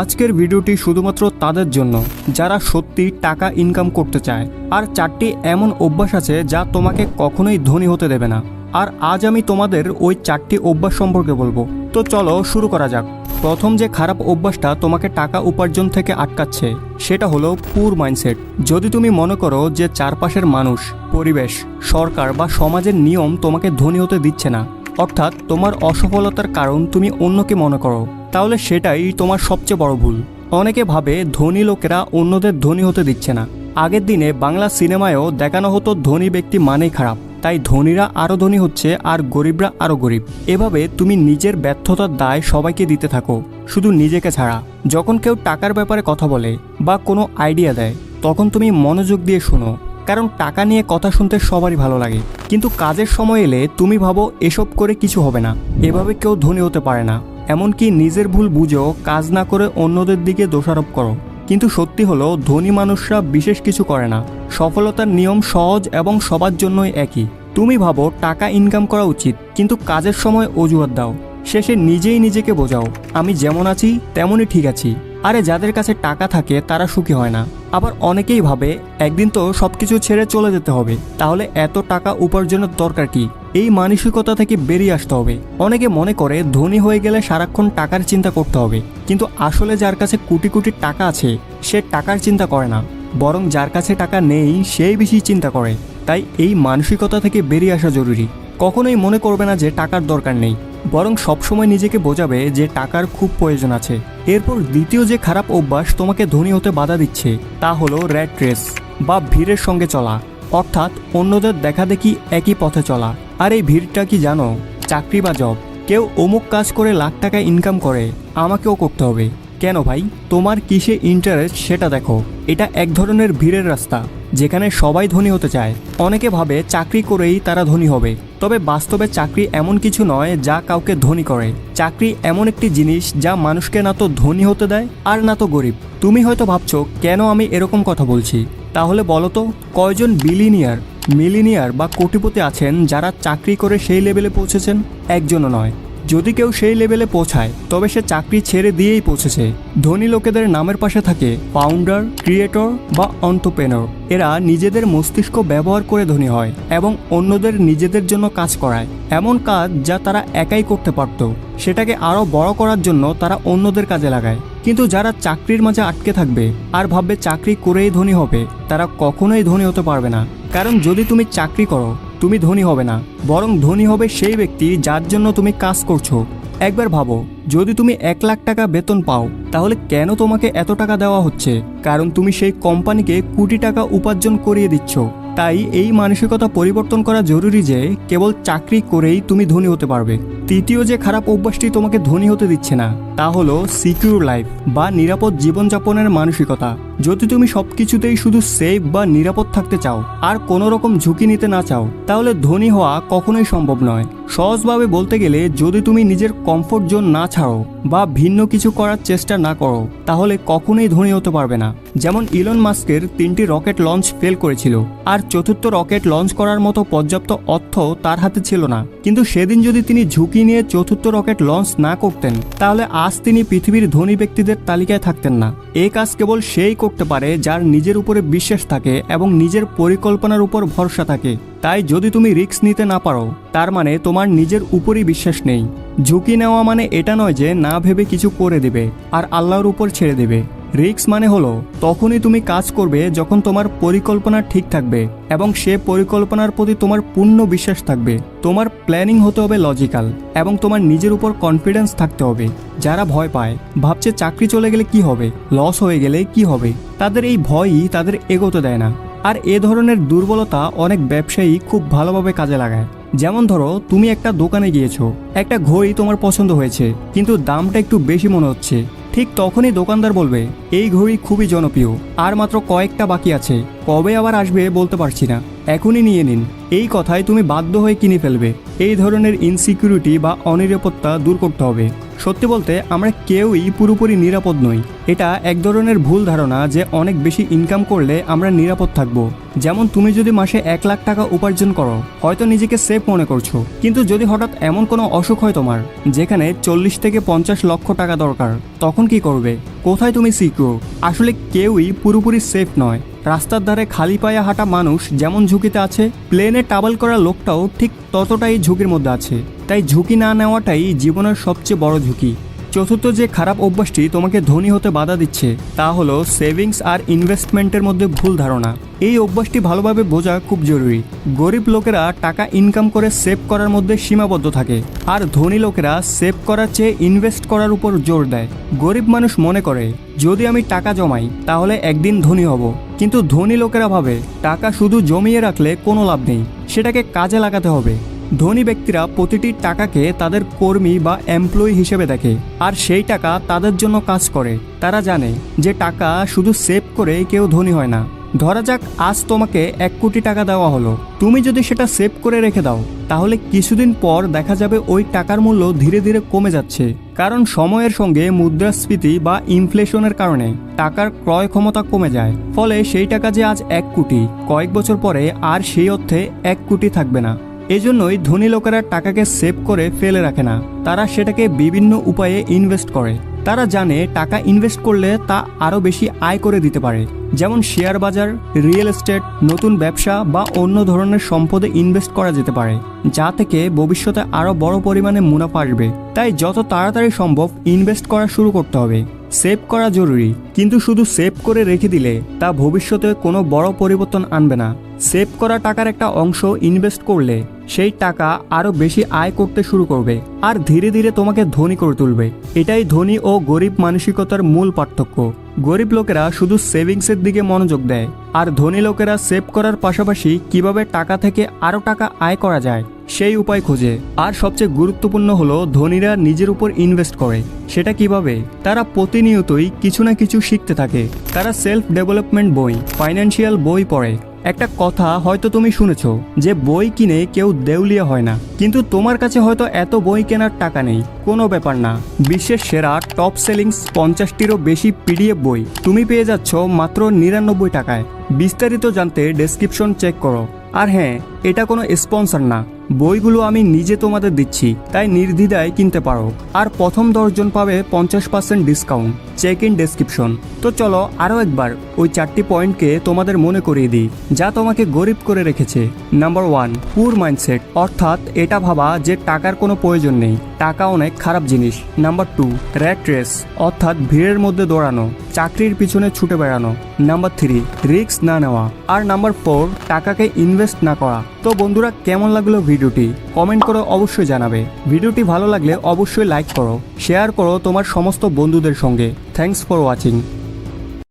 আজকের ভিডিওটি শুধুমাত্র তাদের জন্য, যারা সত্যি টাকা ইনকাম করতে চায়। আর চারটি এমন অভ্যাস আছে যা তোমাকে কখনোই ধনী হতে দেবে না। আর আজ আমি তোমাদের ওই চারটি অভ্যাস সম্পর্কে বলব। তো চলো শুরু করা যাক। প্রথম যে খারাপ অভ্যাসটা তোমাকে টাকা উপার্জন থেকে আটকাচ্ছে, সেটা হলো পুর মাইন্ডসেট যদি তুমি মনে করো যে চারপাশের মানুষ, পরিবেশ, সরকার বা সমাজের নিয়ম তোমাকে ধনী হতে দিচ্ছে না, অর্থাৎ তোমার অসফলতার কারণ তুমি অন্যকে মনে করো তাহলে সেটাই তোমার সবচেয়ে বড় ভুল। অনেকে ভাবে ধনী লোকেরা অন্যদের ধনী হতে দিচ্ছে না। আগের দিনে বাংলা সিনেমায়ও দেখানো হতো ধনী ব্যক্তি মানেই খারাপ। তাই ধনীরা আরও ধনী হচ্ছে আর গরিবরা আরও গরিব। এভাবে তুমি নিজের ব্যর্থতার দায় সবাইকে দিতে থাকো, শুধু নিজেকে ছাড়া। যখন কেউ টাকার ব্যাপারে কথা বলে বা কোনো আইডিয়া দেয়, তখন তুমি মনোযোগ দিয়ে শোনো। কারণ টাকা নিয়ে কথা শুনতে সবারই ভালো লাগে। কিন্তু কাজের সময় এলে তুমি ভাবো, এসব করে কিছু হবে না। এভাবে কেউ ধনী হতে পারে না। এমনকি নিজের ভুল বুঝেও কাজ না করে অন্যদের দিকে দোষারোপ করো। কিন্তু সত্যি হলো, ধনী মানুষরা বিশেষ কিছু করে না। সফলতার নিয়ম সহজ এবং সবার জন্যই একই। তুমি ভাবো, টাকা ইনকাম করা উচিত, কিন্তু কাজের সময় অজুহাত দাও। শেষে নিজেই নিজেকে বোঝাও, আমি যেমন আছি, তেমনই ঠিক আছি। আরে, যাদের কাছে টাকা থাকে, তারা সুখী হয় না। আবার অনেকেই ভাবে, একদিন তো সব কিছু ছেড়ে চলে যেতে হবে। তাহলে এত টাকা উপার্জনের দরকার কি? এই মানসিকতা থেকে বেরিয়ে আসতে হবে। অনেকে মনে করে, ধনী হয়ে গেলে সারাক্ষণ টাকার চিন্তা করতে হবে। কিন্তু আসলে যার কাছে কোটি কোটি টাকা আছে, সে টাকার চিন্তা করে না। বরং যার কাছে টাকা নেই, সেই বেশি চিন্তা করে। তাই এই মানসিকতা থেকে বেরিয়ে আসা জরুরি। কখনোই মনে করবে না যে টাকার দরকার নেই। বরং সবসময় নিজেকে বোঝাবে যে টাকার খুব প্রয়োজন আছে। এরপর দ্বিতীয় যে খারাপ অভ্যাস তোমাকে ধনী হতে বাধা দিচ্ছে, তা হলো র্যাট রেস বা ভিড়ের সঙ্গে চলা। অর্থাৎ অন্যদের দেখা দেখি একই পথে চলা। আর এই ভিড়টা কি জানো? চাকরি বা জব কেউ অমুক কাজ করে লাখ টাকা ইনকাম করে, আমাকেও করতে হবে। কেন ভাই? তোমার কিসে ইন্টারেস্ট সেটা দেখো। এটা এক ধরনের ভিড়ের রাস্তা। যেখানে সবাই ধনী হতে চায়। অনেকে ভাবে চাকরি করেই তারা ধনী হবে। তবে বাস্তবে চাকরি এমন কিছু নয় যা কাউকে ধনী করে। চাকরি এমন একটি জিনিস যা মানুষকে না তো ধনী হতে দেয়, আর না তো গরিব। তুমি হয়তো ভাবছ, কেন আমি এরকম কথা বলছি? তাহলে বলো তো, কয়জন বিলিনিয়ার, মিলিনিয়ার বা কোটিপতি আছেন যারা চাকরি করে সেই লেভেলে পৌঁছেছেন? একজনও নয়। যদি কেউ সেই লেভেলে পৌঁছায়, তবে সে চাকরি ছেড়ে দিয়েই পৌঁছেছে। ধনী লোকেদের নামের পাশে থাকে ফাউন্ডার ক্রিয়েটর বা অন্ট্রপ্রেনর এরা নিজেদের মস্তিষ্ক ব্যবহার করে ধনী হয় এবং অন্যদের নিজেদের জন্য কাজ করায়। এমন কাজ যা তারা একাই করতে পারত। সেটাকে আরও বড় করার জন্য তারা অন্যদের কাজে লাগায়। কিন্তু যারা চাকরির মাঝে আটকে থাকবে আর ভাববে চাকরি করেই ধনী হবে, তারা কখনোই ধনী হতে পারবে না। কারণ যদি তুমি চাকরি করো তুমি ধনী হবে না, বরং ধনী হবে সেই ব্যক্তি যার জন্য তুমি কাজ করছ। একবার ভাবো, যদি তুমি এক লাখ টাকা বেতন পাও, তাহলে কেন তোমাকে এত টাকা দেওয়া হচ্ছে? কারণ তুমি সেই কোম্পানিকে কোটি টাকা উপার্জন করিয়ে দিচ্ছ। তাই এই মানসিকতা পরিবর্তন করা জরুরি যে, কেবল চাকরি করেই তুমি ধনী হতে পারবে। তৃতীয় যে খারাপ অভ্যাসটি তোমাকে ধনী হতে দিচ্ছে না, তা হলো সিকিউর লাইফ বা নিরাপদ জীবনযাপনের মানসিকতা। যদি তুমি সবকিছুতেই শুধু সেফ বা নিরাপদ থাকতে চাও, আর কোনো রকম ঝুঁকি নিতে না চাও, তাহলে ধনী হওয়া কখনোই সম্ভব নয়। সহজভাবে বলতে গেলে, যদি তুমি নিজের কমফোর্ট জোন না ছাড়ো বা ভিন্ন কিছু করার চেষ্টা না করো, তাহলে কখনোই ধনী হতে পারবে না। যেমন ইলন মাস্কের তিনটি রকেট লঞ্চ ফেল করেছিল, আর চতুর্থ রকেট লঞ্চ করার মতো পর্যাপ্ত অর্থ তার হাতে ছিল না। কিন্তু সেদিন যদি তিনি ঝুঁকি নিয়ে চতুর্থ রকেট লঞ্চ না করতেন, তাহলে আজ তিনি পৃথিবীর ধনী ব্যক্তিদের তালিকায় থাকতেন না। এই কাজ কেবল সেই করতে পারে যার নিজের উপরে বিশ্বাস থাকে এবং নিজের পরিকল্পনার উপর ভরসা থাকে। তাই যদি তুমি রিস্ক নিতে না পারো, তার মানে তোমার নিজের উপরই বিশ্বাস নেই। ঝুঁকি নেওয়া মানে এটা নয় যে না ভেবে কিছু করে দেবে, আর আল্লাহর উপর ছেড়ে দেবে। রিস্ক মানে হলো, তখনই তুমি কাজ করবে যখন তোমার পরিকল্পনা ঠিক থাকবে এবং সে পরিকল্পনার প্রতি তোমার পূর্ণ বিশ্বাস থাকবে। তোমার প্ল্যানিং হতে হবে লজিক্যাল এবং তোমার নিজের উপর কনফিডেন্স থাকতে হবে। যারা ভয় পায়, ভাবছে চাকরি চলে গেলে কি হবে, লস হয়ে গেলে কি হবে, তাদের এই ভয়ই তাদের এগোতে দেয় না। আর এ ধরনের দুর্বলতা অনেক ব্যবসায়ী খুব ভালোভাবে কাজে লাগায়। যেমন ধরো, তুমি একটা দোকানে গিয়েছো, একটা ঘড়ি তোমার পছন্দ হয়েছে, কিন্তু দামটা একটু বেশি মনে হচ্ছে। ঠিক তখনই দোকানদার বলবে এই ঘড়ি খুবই জনপ্রিয় আর মাত্র কয়েকটা বাকি আছে। কবে আবার আসবে বলতে পারছি না। এখনই নিয়ে নিন। এই কথায় তুমি বাধ্য হয়ে কিনে ফেলবে। এই ধরনের ইনসিকিউরিটি বা অনিরাপত্তা দূর করতে হবে। সত্যি বলতে, আমরা কেউই পুরোপুরি নিরাপদ নই। এটা এক ধরনের ভুল ধারণা যে অনেক বেশি ইনকাম করলে আমরা নিরাপদ থাকব। যেমন তুমি যদি মাসে এক লাখ টাকা উপার্জন করো, হয়তো নিজেকে সেফ মনে করছ। কিন্তু যদি হঠাৎ এমন কোনো অসুখ হয় তোমার, যেখানে চল্লিশ থেকে পঞ্চাশ লক্ষ টাকা দরকার, তখন কি করবে? কোথায় তুমি সিকিউর আসলে কেউই পুরোপুরি সেফ নয়। রাস্তার ধারে খালি পায়ে হাঁটা মানুষ যেমন ঝুঁকিতে আছে, প্লেনে ট্রাভেল করা লোকটাও ঠিক ততটাই ঝুঁকির মধ্যে আছে। তাই ঝুঁকি না নেওয়াটাই জীবনের সবচেয়ে বড় ঝুঁকি। চতুর্থ যে খারাপ অভ্যাসটি তোমাকে ধনী হতে বাধা দিচ্ছে, তা হলো সেভিংস আর ইনভেস্টমেন্টের মধ্যে ভুল ধারণা। এই অভ্যাসটি ভালোভাবে বোঝা খুব জরুরি। গরিব লোকেরা টাকা ইনকাম করে সেভ করার মধ্যে সীমাবদ্ধ থাকে, আর ধনী লোকেরা সেভ করার চেয়ে ইনভেস্ট করার উপর জোর দেয়। গরিব মানুষ মনে করে, যদি আমি টাকা জমাই, তাহলে একদিন ধনী হব। কিন্তু ধনী লোকেরা ভাবে, টাকা শুধু জমিয়ে রাখলে কোনো লাভ নেই, সেটাকে কাজে লাগাতে হবে। ধনী ব্যক্তিরা প্রতিটি টাকাকে তাদের কর্মী বা এমপ্লয়ি হিসেবে দেখে, আর সেই টাকা তাদের জন্য কাজ করে। তারা জানে যে টাকা শুধু সেভ করে কেউ ধনী হয় না। ধরা যাক, আজ তোমাকে এক কোটি টাকা দেওয়া হলো। তুমি যদি সেটা সেভ করে রেখে দাও, তাহলে কিছুদিন পর দেখা যাবে ওই টাকার মূল্য ধীরে ধীরে কমে যাচ্ছে। কারণ সময়ের সঙ্গে মুদ্রাস্ফীতি বা ইনফ্লেশনের কারণে টাকার ক্রয় ক্ষমতা কমে যায়। ফলে সেই টাকা যে আজ এক কোটি, কয়েক বছর পরে আর সেই অর্থে এক কোটি থাকবে না। এজন্যই ধনী লোকেরা টাকাকে সেভ করে ফেলে রাখে না। তারা সেটাকে বিভিন্ন উপায়ে ইনভেস্ট করে। তারা জানে টাকা ইনভেস্ট করলে তা আরও বেশি আয় করে দিতে পারে। যেমন শেয়ার বাজার, রিয়েল এস্টেট, নতুন ব্যবসা বা অন্য ধরনের সম্পদে ইনভেস্ট করা যেতে পারে, যা থেকে ভবিষ্যতে আরও বড় পরিমাণে মুনাফা আসবে। তাই যত তাড়াতাড়ি সম্ভব ইনভেস্ট করা শুরু করতে হবে। সেভ করা জরুরি, কিন্তু শুধু সেভ করে রেখে দিলে তা ভবিষ্যতে কোনো বড় পরিবর্তন আনবে না। সেভ করা টাকার একটা অংশ ইনভেস্ট করলে সেই টাকা আরও বেশি আয় করতে শুরু করবে আর ধীরে ধীরে তোমাকে ধনী করে তুলবে। এটাই ধনী ও গরিব মানসিকতার মূল পার্থক্য। গরিব লোকেরা শুধু সেভিংসের দিকে মনোযোগ দেয়, আর ধনী লোকেরা সেভ করার পাশাপাশি কীভাবে টাকা থেকে আরও টাকা আয় করা যায়, সেই উপায় খোঁজে। আর সবচেয়ে গুরুত্বপূর্ণ হলো ধনীরা নিজের উপর ইনভেস্ট করে। সেটা কীভাবে? তারা প্রতিনিয়তই কিছু না কিছু শিখতে থাকে। তারা সেলফ ডেভেলপমেন্ট বই ফাইন্যান্সিয়াল বই পড়ে। একটা কথা হয়তো তুমি শুনেছ, যে বই কিনে কেউ দেউলিয়া হয় না। কিন্তু তোমার কাছে হয়তো এত বই কেনার টাকা নেই। কোনো ব্যাপার না। বিশ্বের সেরা টপ সেলিংস পঞ্চাশটিরও বেশি পিডিএফ বই। তুমি পেয়ে যাচ্ছ মাত্র নিরানব্বই টাকায়। বিস্তারিত জানতে ডেসক্রিপশন চেক করো। আর হ্যাঁ এটা কোনো স্পন্সর না। বইগুলো আমি নিজে তোমাদের দিচ্ছি, তাই নির্দ্বিধায় কিনতে পারো। আর প্রথম দশজন পাবে পঞ্চাশ percent discount check in description তো চলো আরও একবার ওই চারটি পয়েন্টকে তোমাদের মনে করিয়ে দিই, যা তোমাকে গরিব করে রেখেছে। নাম্বার ওয়ান পুর মাইন্ডসেট অর্থাৎ এটা ভাবা যে টাকার কোনো প্রয়োজন নেই, টাকা অনেক খারাপ জিনিস। নাম্বার টু র্যাট রেস অর্থাৎ ভিড়ের মধ্যে দৌড়ানো, চাকরির পিছনে ছুটে বেড়ানো। নাম্বার থ্রি রিস্ক না নেওয়া। আর নাম্বার ফোর টাকাকে ইনভেস্ট না করা। তো বন্ধুরা, কেমন লাগল ভিডিওটি কমেন্ট করে অবশ্যই জানাবে। ভিডিওটি ভালো লাগলে অবশ্যই লাইক করো, শেয়ার করো তোমার সমস্ত বন্ধুদের সঙ্গে। Thanks for watching